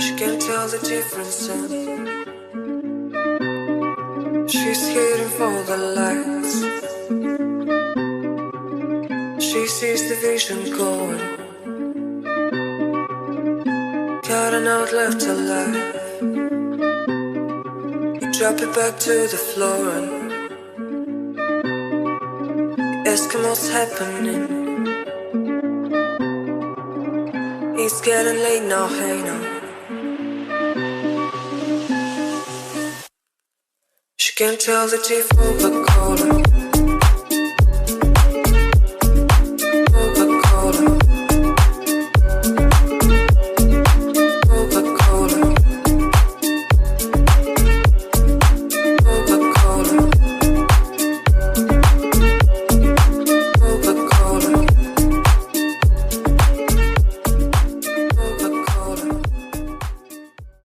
She can't tell the difference she's hiding for the lights. She sees the vision going. Got an out left alive. You drop it back to the floor and ask what's happening. It's getting late now, hey now. She can tell the tea for the cola.